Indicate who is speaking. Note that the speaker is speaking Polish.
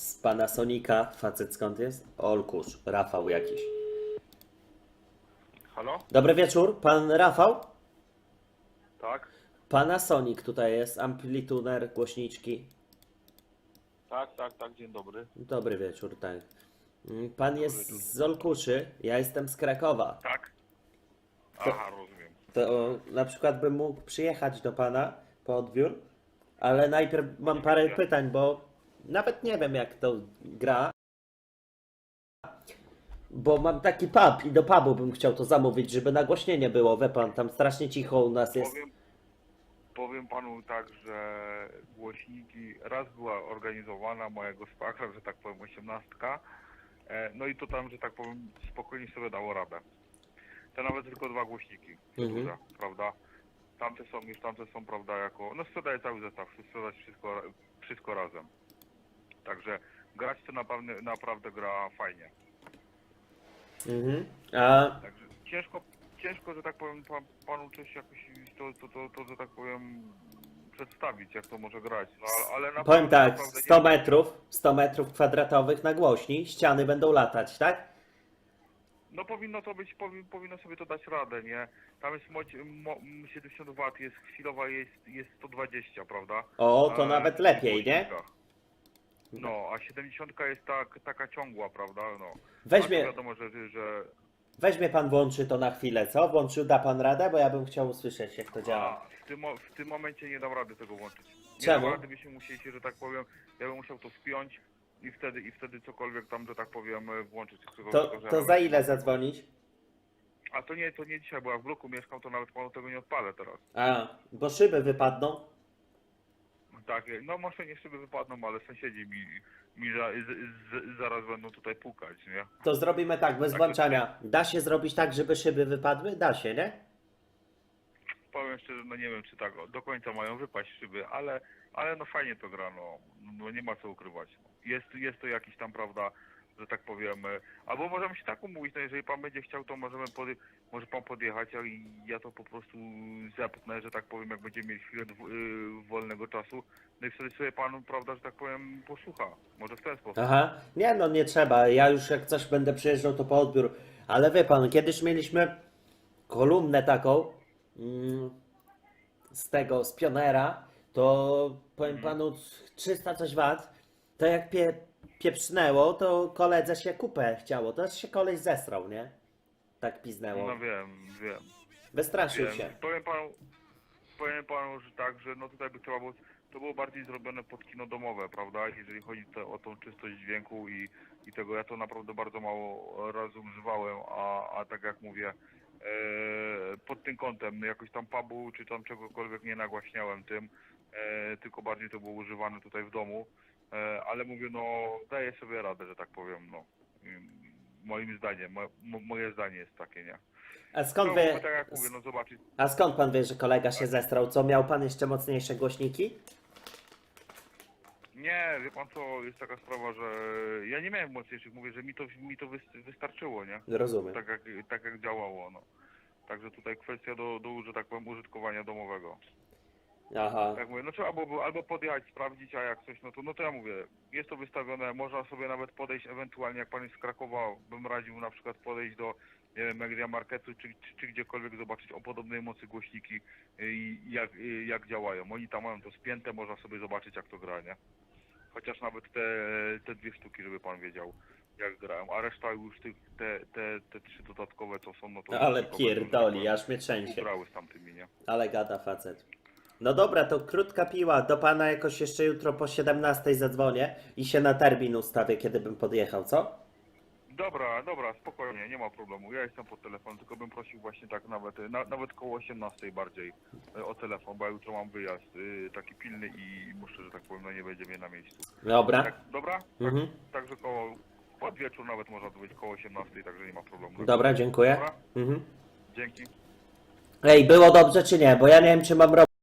Speaker 1: z Panasonica, facet skąd jest? Olkusz, Rafał jakiś.
Speaker 2: Halo?
Speaker 1: Dobry wieczór, pan Rafał?
Speaker 2: Tak?
Speaker 1: Panasonic tutaj jest, amplituner, głośniczki.
Speaker 2: Tak, tak, tak, dzień dobry.
Speaker 1: Dobry wieczór, tak. Mm, Pan jest z Olkuszy, ja jestem z Krakowa.
Speaker 2: Tak? Aha, rozumiem.
Speaker 1: To na przykład bym mógł przyjechać do pana po odbiór, ale najpierw mam parę pytań, bo nawet nie wiem jak to gra. Bo mam taki pub i do pubu bym chciał to zamówić, żeby nagłośnienie było, wie pan, tam strasznie cicho u nas jest.
Speaker 2: Powiem, powiem panu tak, że głośniki, raz była organizowana moja gospodarka, że tak powiem, osiemnastka, e, no i to tam, że tak powiem, spokojnie sobie dało radę. To nawet tylko dwa głośniki,
Speaker 1: Mhm.
Speaker 2: duże, prawda? Tamte są, już tamte są, prawda, jako, no sprzedaję cały zestaw, sprzedać wszystko, wszystko razem. Także grać to naprawdę, naprawdę gra fajnie.
Speaker 1: Mhm. A
Speaker 2: Także ciężko, ciężko, że tak powiem, pa, panu coś jakoś to, to, to, to, że tak powiem, przedstawić, jak to może grać. No, ale, naprawdę,
Speaker 1: powiem tak,
Speaker 2: naprawdę
Speaker 1: 100
Speaker 2: nie-
Speaker 1: metrów, 100 metrów kwadratowych nagłośni, ściany będą latać, tak?
Speaker 2: No powinno to być, powi, powinno sobie to dać radę, nie? Tam jest moc, mo, 70 W, jest chwilowa, jest, jest 120, prawda?
Speaker 1: O, to
Speaker 2: A,
Speaker 1: nawet
Speaker 2: w
Speaker 1: lepiej, nie?
Speaker 2: głośnikach. No, a 70 jest tak, taka ciągła, prawda? No.
Speaker 1: Weźmie,
Speaker 2: wiadomo, że, że
Speaker 1: weźmie pan włączy to na chwilę, co? Włączył, da pan radę? Bo ja bym chciał usłyszeć, jak to działa.
Speaker 2: A, w, tym, mo- w tym momencie nie dam rady tego włączyć. Nie
Speaker 1: Czemu?
Speaker 2: dam rady, byśmy musieli, że tak powiem, ja bym musiał to spiąć i wtedy, i wtedy cokolwiek tam, że tak powiem, e, włączyć.
Speaker 1: To, to za ile zadzwonić?
Speaker 2: A to nie, to nie dzisiaj, bo ja w bloku mieszkam, to nawet panu tego nie odpalę teraz.
Speaker 1: A, bo szyby wypadną.
Speaker 2: Tak, no może nie szyby wypadną, ale sąsiedzi mi, mi za, z, z, zaraz będą tutaj pukać, nie?
Speaker 1: To zrobimy tak, bez
Speaker 2: Tak,
Speaker 1: włączania. Da się zrobić tak, żeby szyby wypadły? Da się, nie?
Speaker 2: Powiem szczerze, no nie wiem, czy tak do końca mają wypaść szyby, ale, ale no fajnie to gra, no, no nie ma co ukrywać. No. Jest, jest to jakiś tam, prawda, że tak powiem, e, albo możemy się tak umówić, no jeżeli pan będzie chciał, to możemy podje- może pan podjechać, a ja to po prostu zepnę, że tak powiem, jak będziemy mieli chwilę dwu- y, wolnego czasu, no i wtedy sobie pan, prawda, że tak powiem, posłucha, może w ten sposób.
Speaker 1: Aha. Nie no, nie trzeba. Ja już jak coś będę przyjeżdżał, to po odbiór. Ale wie pan, kiedyś mieliśmy kolumnę taką mm, z tego, z pionera, to powiem
Speaker 2: Mhm.
Speaker 1: panu 300 coś wat, to jak pie, pieprznęło, to koledze się kupę chciało. To się koleś zesrał, nie? Tak piznęło.
Speaker 2: No wiem, wiem.
Speaker 1: Wystraszył
Speaker 2: Wiem.
Speaker 1: się.
Speaker 2: Powiem panu, powiem panu, że tak, że no tutaj by trzeba było, to było bardziej zrobione pod kino domowe, prawda? Jeżeli chodzi o tą czystość dźwięku i, i tego, ja to naprawdę bardzo mało razy używałem, a, a tak jak mówię, e, pod tym kątem, no jakoś tam pubu czy tam czegokolwiek nie nagłaśniałem tym, tylko bardziej to było używane tutaj w domu, e, ale mówię, no daję sobie radę, że tak powiem, no. Moim zdaniem, mo, mo, moje zdanie jest takie, nie?
Speaker 1: A skąd
Speaker 2: no,
Speaker 1: wie,
Speaker 2: tak mówię, no
Speaker 1: a skąd pan wie, że kolega się zestrał? Co, miał pan jeszcze mocniejsze głośniki?
Speaker 2: Nie, wie pan co, jest taka sprawa, że ja nie miałem mocniejszych, mówię, że mi to, mi to wys- wystarczyło, nie?
Speaker 1: Rozumiem.
Speaker 2: Tak jak, tak jak działało, no. Także tutaj kwestia do, do, że tak powiem, użytkowania domowego.
Speaker 1: Aha.
Speaker 2: Tak mówię, no trzeba było albo podjechać, sprawdzić, a jak coś, no to, no to ja mówię, jest to wystawione, można sobie nawet podejść, ewentualnie jak pan jest z Krakowa, bym radził na przykład podejść do, nie wiem, Media Marketu, czy, czy, czy gdziekolwiek zobaczyć o podobnej mocy głośniki y, i jak, y, jak działają. Oni tam mają to spięte, można sobie zobaczyć, jak to gra, nie? Chociaż nawet te, te dwie sztuki, żeby pan wiedział, jak grają, a reszta już tych, te, te, te trzy dodatkowe, co są, no to...
Speaker 1: Ale pierdoli, aż mnie trzęsie.
Speaker 2: Grały z tamtymi, nie?
Speaker 1: Ale gada facet. No dobra, to krótka piła. Do pana jakoś jeszcze jutro po 17 zadzwonię i się na termin ustawię, kiedy bym podjechał, co?
Speaker 2: Dobra, dobra, spokojnie, nie ma problemu. Ja jestem po telefon, tylko bym prosił właśnie tak nawet, na, nawet koło 18 bardziej e, o telefon, bo ja jutro mam wyjazd y, taki pilny i muszę, że tak powiem, no nie będzie mnie na miejscu.
Speaker 1: Dobra.
Speaker 2: Tak, dobra? Tak,
Speaker 1: Mhm.
Speaker 2: Także koło, pod wieczór nawet można być koło 18, także nie ma problemu.
Speaker 1: Dobra, dziękuję.
Speaker 2: Dobra,
Speaker 1: Mhm.
Speaker 2: dzięki.
Speaker 1: Ej, było dobrze czy nie? Bo ja nie wiem, czy mam robić.